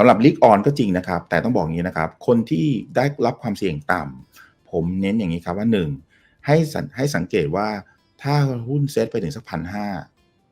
สำหรับลิกออนก็จริงนะครับ แต่ต้องบอกอย่างนี้นะครับ คนที่ได้รับความเสี่ยงต่ำผมเน้นอย่างนี้ครับว่าหนึ่งให้สังให้สังเกตว่าถ้าหุ้นเซ็ตไปถึงสักพันห้า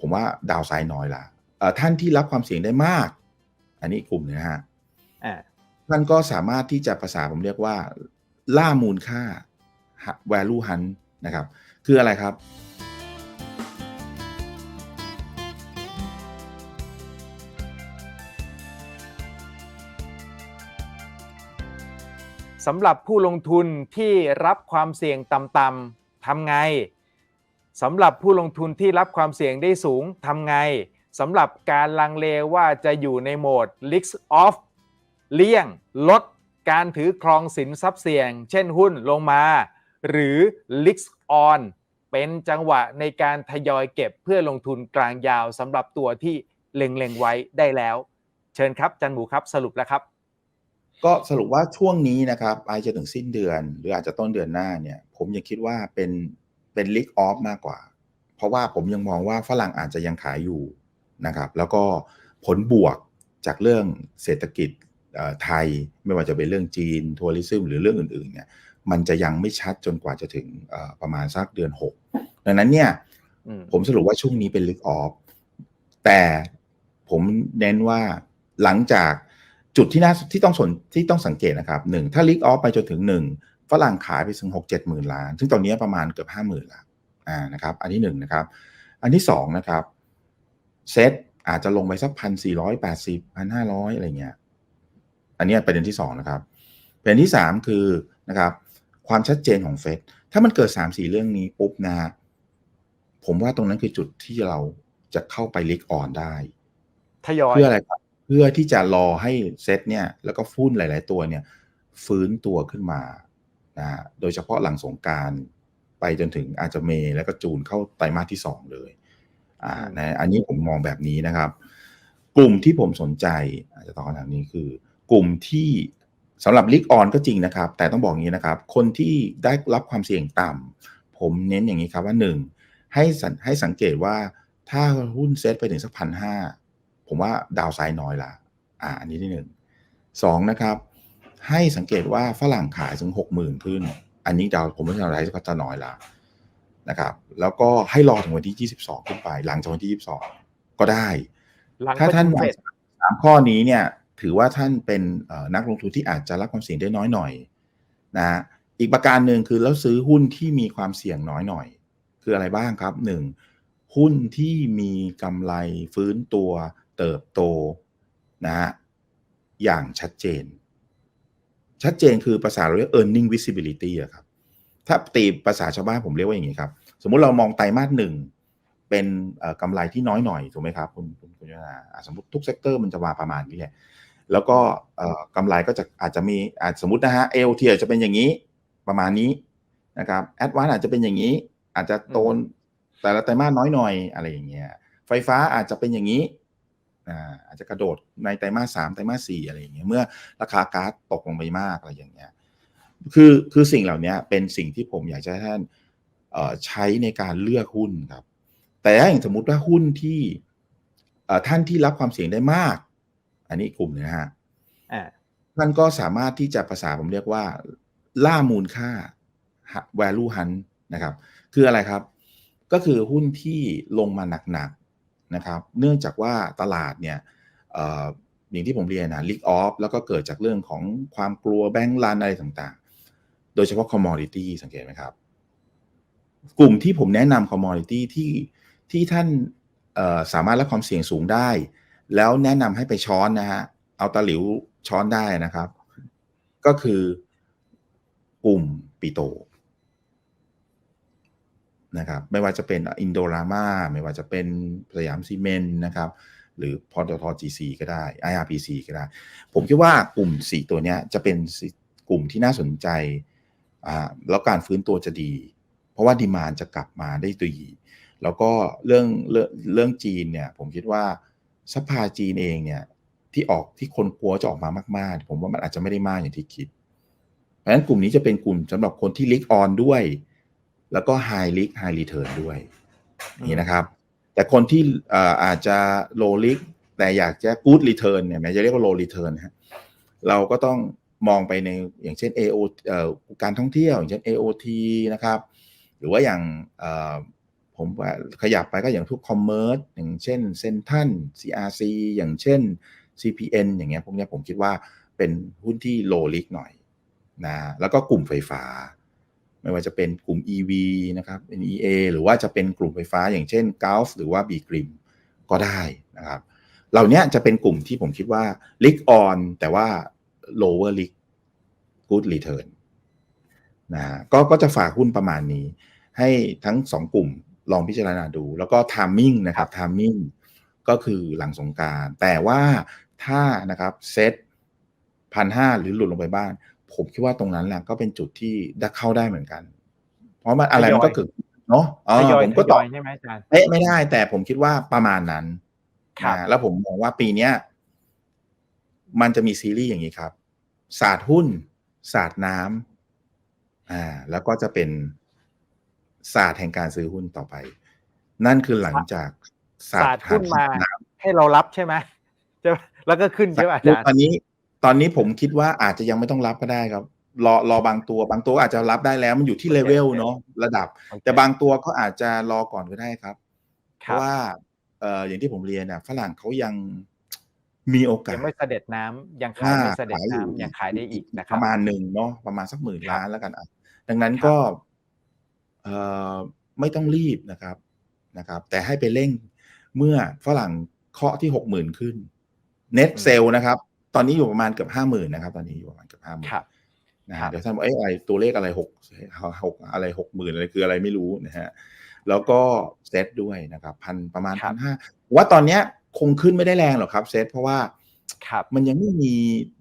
ผมว่าดาวไซด์น้อยละเอ่อท่านที่รับความเสี่ยงได้มาก อันนี้กลุ่มหนึงนะฮะอ่าท่านก็สามารถที่จะภาษาผมเรียกว่า ล่ามูลค่า value hunt นะครับ คืออะไรครับ สำหรับผู้ลงทุนที่รับความเสี่ยงต่ำๆทำไงสำหรับผู้ลงทุนที่รับความเสี่ยงได้สูงทำไงสำหรับการลังเลว่าจะอยู่ในโหมด risk off เลี่ยง ลด การถือครองสินทรัพย์เสี่ยง เช่นหุ้นลงมา หรือ risk on เป็นจังหวะในการทยอยเก็บเพื่อลงทุนกลางยาวสำหรับตัวที่เล็งๆไว้ได้แล้ว เชิญครับจันหมูครับสรุปแล้วครับ ก็สรุปว่าช่วงนี้นะครับไปจนถึงสิ้นเดือน หรืออาจจะต้นเดือนหน้าเนี่ย ผมยังคิดว่าเป็นเป็นลิกออฟมากกว่า เพราะว่าผมยังมองว่าฝรั่งอาจจะยังขายอยู่นะครับ แล้วก็ผลบวกจากเรื่องเศรษฐกิจเอ่อไทยไม่ว่าจะเป็นเรื่องจีนทัวริซึมหรือเรื่องอื่นๆเนี่ยมันจะยังไม่ชัดจนกว่าจะถึงเอ่อประมาณสักเดือน6ดังนั้นเนี่ยอืมผมสรุปว่าช่วงนี้เป็นลิกออฟแต่ผมเน้นว่าหลังจาก จุดที่น่าที่ต้องสนที่ต้องสังเกตนะครับหนึ่งถ้าลิกออฟไปจนถึงหนึ่งฝรั่งขายไปถึงหกเจ็ดหมื่นล้าน ซึ่งตอนนี้ประมาณเกือบห้าหมื่นล้านอ่านะครับ อันที่หนึ่งนะครับ อันที่สองนะครับเซ็ตอาจจะลงไปสักพันสี่ร้อยแปดสิบพันห้าร้อยอะไรเงี้ย อันเนี้ยประเด็นที่สองนะครับประเด็นที่สามคือนะครับ ความชัดเจนของเฟดถ้ามันเกิดสามสี่เรื่องนี้ปุ๊บนะฮะผมว่าตรงนั้นคือจุดที่เราจะเข้าไปลิกออนได้ทยอยเพื่ออะไรครับเพื่อที่จะรอให้เซตเนี่ยแล้วก็ฟุ้นหลาย ๆ ตัวเนี่ยฟื้นตัวขึ้นมานะฮะโดยเฉพาะหลังสงกรารไปจนถึงอาจจะเมย์แล้วก็จูนเข้าไตรมาสที่สองเลยอ่าอืมนะอันนี้ผมมองแบบนี้นะครับ กลุ่มที่ผมสนใจ อาจจะตอบคำถามนี้คือ กลุ่มที่สำหรับลิกออนก็จริงนะครับ แต่ต้องบอกอย่างนี้นะครับ คนที่ได้รับความเสี่ยงต่ำผมเน้นอย่างนี้ครับว่าหนึ่งให้สังให้สังเกตว่าถ้าหุ้นเซ็ตไปถึงสักพันห้า ผมว่าดาวไซด์น้อยละอ่าอันนี้ที่หนึ่งสองนะครับ ให้สังเกตว่าฝรั่งขายถึงหกหมื่นขึ้น อันนี้ดาวผมไม่ใช่อะไรก็จะน้อยละนะครับ แล้วก็ให้รอถึงวันที่ 22 ขึ้นไป หลังจากวันที่ 22 ก็ได้หลังถ้าท่านประชุมเฟดสามข้อนี้เนี่ย ถือว่าท่านเป็นเอ่อนักลงทุนที่อาจจะรับความเสี่ยงได้น้อยหน่อยนะฮะอีกประการหนึ่งคือแล้วซื้อหุ้นที่มีความเสี่ยงน้อยหน่อย คืออะไรบ้างครับหนึ่งหุ้นที่มีกำไรฟื้นตัว เติบโตนะฮะอย่างชัดเจน ชัดเจนคือภาษาเราเรียก earning visibility อะครับ ถ้าตีภาษาชาวบ้านผมเรียกว่าอย่างนี้ครับ สมมุติเรามองไตรมาสหนึ่งเป็นเอ่อกำไรที่น้อยหน่อยถูกไหมครับคุณคุณคุณยนาอะสมมติทุกเซกเตอร์มันจะมาประมาณนี้แหละแล้วก็เอ่อกำไรก็จะอาจจะมีอาจสมมตินะฮะ AOT อาจจะเป็นอย่างนี้ประมาณนี้นะครับ Advance อาจจะเป็นอย่างนี้ อาจจะโตนแต่ละไตรมาสน้อยหน่อยอะไรอย่างเงี้ยไฟฟ้าอาจจะเป็นอย่างนี้ อ่าอาจจะกระโดดในไตรมาสสามไตรมาสสี่อะไรอย่างเงี้ยเมื่อราคาก๊าซตกลงไปมากอะไรอย่างเงี้ยคือคือสิ่งเหล่านี้เป็นสิ่งที่ผมอยากจะให้ท่านเอ่อใช้ในการเลือกหุ้นครับ แต่ถ้าอย่างสมมุติว่าหุ้นที่เอ่อท่านที่รับความเสี่ยงได้มาก อันนี้อีกกลุ่มหนึงนะฮะอ่าท่านก็สามารถที่จะภาษาผมเรียกว่า ล่ามูลค่า value hunt นะครับ คืออะไรครับ ก็คือหุ้นที่ลงมาหนักๆ นะครับ เนื่องจากว่าตลาดเนี่ยอย่างที่ผมเรียนนะ leak off แล้วก็เกิดจากเรื่องของความกลัวแบงก์รันอะไรต่างๆ โดยเฉพาะ commodity สังเกตไหมครับ กลุ่มที่ผมแนะนำ commodity ที่ที่ท่านสามารถรับความเสี่ยงสูงได้ แล้วแนะนำให้ไปช้อนนะฮะ เอาตะหลิวช้อนได้นะครับ ก็คือกลุ่มปิโต นะครับไม่ว่าจะเป็นอินโดรามาไม่ว่าจะเป็นสยามซีเมนต์นะครับหรือพอตท GC ก็ได้ IRPC ก็ได้ ผมคิดว่ากลุ่ม 4 ตัวนี้จะเป็นกลุ่มที่น่าสนใจแล้วการฟื้นตัวจะดี เพราะว่าดีมานจะกลับมาได้ดีแล้วก็เรื่องเรื่องเรื่องจีนเนี่ยผมคิดว่าซัพพลายจีนเองเนี่ยที่ออกที่คนกลัวจะออกมามาก ๆ ผมว่ามันอาจจะไม่ได้มากอย่างที่คิด เพราะฉะนั้นกลุ่มนี้จะเป็นกลุ่มสำหรับคนที่ลิกออนด้วย แล้วก็ไฮลิกไฮรีเทิร์นด้วยอืมนี่นะครับ แต่คนที่เอ่ออาจจะโลลิกแต่อยากจะ good return เนี่ยแม้จะเรียกว่า low return นะฮะเราก็ต้องมองไปในอย่างเช่น AO เอ่อการท่องเที่ยว อย่างเช่น AOT นะครับ หรือว่าอย่างเอ่อผมว่าขยับไปก็อย่างทุกคอมเมอร์สอย่างเช่นเซนทัน CRC อย่างเช่น CPN อย่างเงี้ยพวกเนี้ยผมคิดว่าเป็นหุ้นที่ low risk หน่อยนะแล้วก็กลุ่มไฟฟ้า ไม่ว่าจะเป็นกลุ่ม EV นะครับ NEA หรือว่าจะเป็นกลุ่มไฟฟ้าอย่างเช่น Gulf หรือว่า B Grim ก็ได้นะครับ เหล่านี้จะเป็นกลุ่มที่ผมคิดว่า risk on แต่ว่า lower risk good return นะก็ก็จะฝากหุ้นประมาณนี้ ให้ทั้งสองกลุ่มลองพิจารณาดู แล้วก็ timing นะครับ timing ก็คือหลังสงการ แต่ว่าถ้านะครับเซ็ตพันห้าหรือหลุดลงไปบ้าง ผมคิดว่าตรงนั้นแหละก็เป็นจุดที่ได้เข้าได้เหมือนกัน เพราะมันอะไรมันก็เกิดเนาะอ๋อทยอยผมทก็ยตออบยใช่ไหมอาจารย์เป๊ะไม่ได้ แต่ผมคิดว่าประมาณนั้นครับนะแล้วผมมองว่าปีเนี้ยมันจะมีซีรีส์อย่างนี้ครับ ศาสตร์หุ้น ศาสตร์น้ำอ่า แล้วก็จะเป็นศาสตร์แห่งการซื้อหุ้นต่อไป นั่นคือหลังจากศาสศาตสตร์ร์หุ้นมาน้ำให้เรารับใช่ไหมใช่ไหมแล้วก็ขึ้นใช่ไหมอาจารย์ตอนนี้ ตอนนี้ผมคิดว่าอาจจะยังไม่ต้องรับก็ได้ครับ รอรอบางตัวบางตัวอาจจะรับได้แล้ว มันอยู่ที่เลเวลโอเคเนาะระดับโอเคแต่บางตัวก็อาจจะรอก่อนก็ได้ครับ เพครับราะว่าเอ่ออย่างที่ผมเรียนน่ะฝรั่งเขายังมีโอกายัสงไม่เสด็จน้ำยังขายไม่เสด็จขายอยู่น้ำยังขายได้อีกนะคปรับระมาณหนึ่งเนาะประมาณสักหมื่นครับล้านแล้วกันอะดังนั้นครับก็เอ่อไม่ต้องรีบนะครับนะครับ แต่ให้ไปเร่งเมื่อฝรั่งเคาะที่หกหมื่นขึ้นเน็ตเซลนะครับต อนนี้อยู่ประมาณเกือบห้าหมื่นนะครับ ตอนนี้อยู่ประมาณเกือบห้าหมื่นครับนะครัฮะบเดี๋ยวท่านบอกเอ้อะไรตัวเลขอะไรหกหกอะไรหกหมื่นอะไรคืออะไรไม่รู้นะฮะแล้วก็เซตด้วยนะครับพันประมาณครัพับนห้าว่าตอนเนี้ยคงขึ้นไม่ได้แรงหรอกครับเซตเพราะว่าครับมันยังไม่มี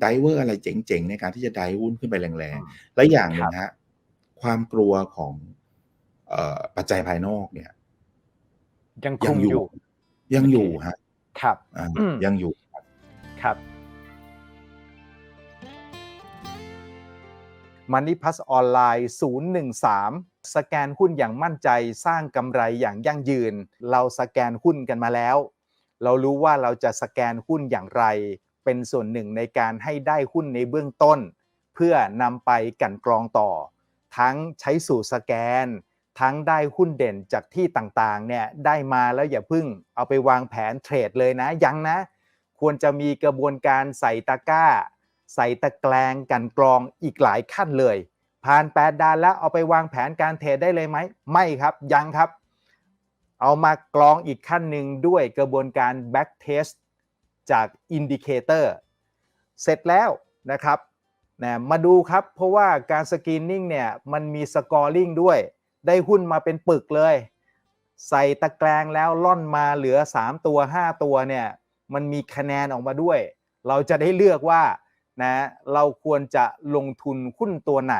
ไดเวอร์อะไรเจ๋งๆ ในการที่จะไดหุ้นขึ้นไปแรงอืมๆและอย่างหนึ่คงรับฮะความกลัวของเอ่อปัจจัยภายนอกเนี่ย ยังคยังงอยู่อยู่ ยังอยู่ฮะ ครับอ่าอืมยังอยู่ครับ Money Plus ออนไลน์013 สแกนหุ้นอย่างมั่นใจสร้างกำไรอย่างยั่งยืน เราสแกนหุ้นกันมาแล้ว เรารู้ว่าเราจะสแกนหุ้นอย่างไร เป็นส่วนหนึ่งในการให้ได้หุ้นในเบื้องต้น เพื่อนำไปกันกรองต่อ ทั้งใช้สูตรสแกน ทั้งได้หุ้นเด่นจากที่ต่างๆเนี่ยได้มาแล้วอย่าเพึ่งเอาไปวางแผนเทรดเลยนะยังนะ ควรจะมีกระบวนการใส่ตะกร้า ใส่ตะแกรงกันกรองอีกหลายขั้นเลย ผ่าน 8ดานแล้วเอาไปวางแผนการเทรดได้เลยไหม ไม่ครับยังครับ เอามากรองอีกขั้นหนึ่งด้วยกระบวนการ back test จากอินดิเคเตอร์เสร็จแล้วนะครับนะมาดูครับ เพราะว่าการสกรีนนิ่งเนี่ยมันมีสกอร์ลิงด้วย ได้หุ้นมาเป็นปึกเลย ใส่ตะแกรงแล้วล่อนมาเหลือ 3 ตัว 5 ตัวเนี่ยมันมีคะแนนออกมาด้วย เราจะได้เลือกว่า นะเราควรจะลงทุนหุ้นตัวไหน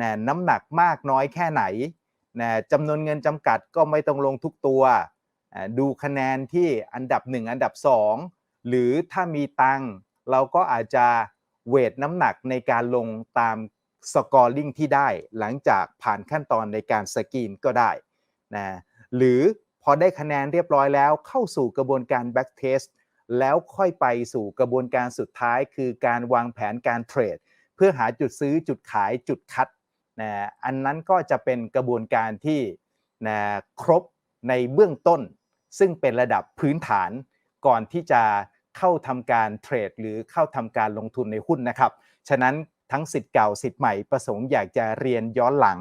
นะน้ำหนักมากน้อยแค่ไหนนะจำนวนเงินจำกัดก็ไม่ต้องลงทุกตัว ดูคะแนนที่อันดับ 1 อันดับ 2 หรือถ้ามีตังเราก็อาจจะเวทน้ำหนักในการลงตามสกอร์ลิงที่ได้หลังจากผ่านขั้นตอนในการสกรีนก็ได้นะหรือพอได้คะแนนเรียบร้อยแล้วเข้าสู่กระบวนการ back test แล้วค่อยไปสู่กระบวนการสุดท้าย คือการวางแผนการเทรด เพื่อหาจุดซื้อจุดขายจุดคัดนะอันนั้นก็จะเป็นกระบวนการที่นะครบในเบื้องต้น ซึ่งเป็นระดับพื้นฐานก่อนที่จะเข้าทำการเทรด หรือเข้าทำการลงทุนในหุ้นนะครับ ฉะนั้นทั้งสิทธิ์เก่าสิทธิ์ใหม่ประสงค์อยากจะเรียนย้อนหลัง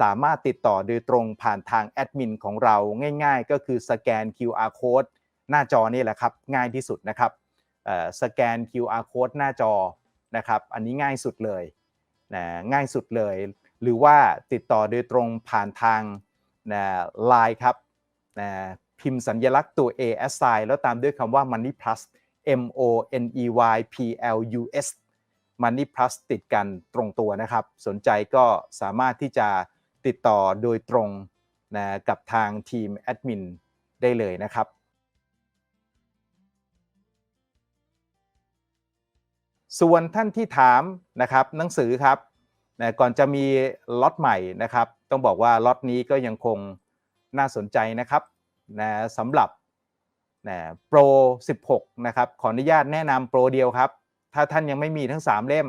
สามารถติดต่อโดยตรงผ่านทางแอดมินของเราง่าย ๆ ก็คือสแกน QR code หน้าจอนี่แหละครับง่ายที่สุดนะครับสแกน QR code หน้าจอนะครับอันนี้ง่ายสุดเลยนะง่ายสุดเลย หรือว่าติดต่อโดยตรงผ่านทางนะไลน์ครับนะพิมพ์สัญลักษณ์ตัว A S I แล้วตามด้วยคำว่า Money Plus M O N E Y P L U S Money Plus ติดกันตรงตัวนะครับ สนใจก็สามารถที่จะติดต่อโดยตรงนะกับทางทีมแอดมินได้เลยนะครับ ส่วนท่านที่ถามนะครับหนังสือครับนะก่อนจะมีล็อตใหม่นะครับ ต้องบอกว่าล็อตนี้ก็ยังคงน่าสนใจนะครับนะสำหรับนะโปร 16 นะครับ ขออนุญาตแนะนำโปรเดียวครับ ถ้าท่านยังไม่มีทั้ง 3 เล่ม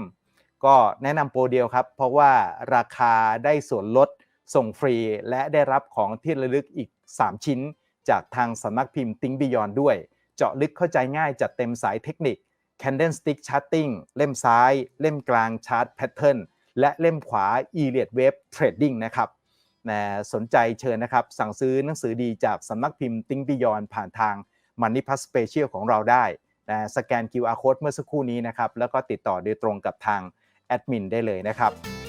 ก็แนะนำโปรเดียวครับ เพราะว่าราคาได้ส่วนลดส่งฟรี และได้รับของที่ระลึกอีก 3 ชิ้น จากทางสำนักพิมพ์ Think Beyond ด้วย เจาะลึกเข้าใจง่ายจัดเต็มสายเทคนิค Candlestick Charting เล่มซ้าย เล่มกลาง Chart Pattern และเล่มขวา e l i o t Wave Trading นะครับนะสนใจเชิญนะครับ สั่งซื้อหนังสือดีจากสำนักพิมพ์ Think Beyond ผ่านทาง Money Plus Special ของเราได้นะสแกน QR Code เมื่อสักครู่นี้นะครับ แล้วก็ติดต่อโดยตรงกับทางแอดมินได้เลยนะครับ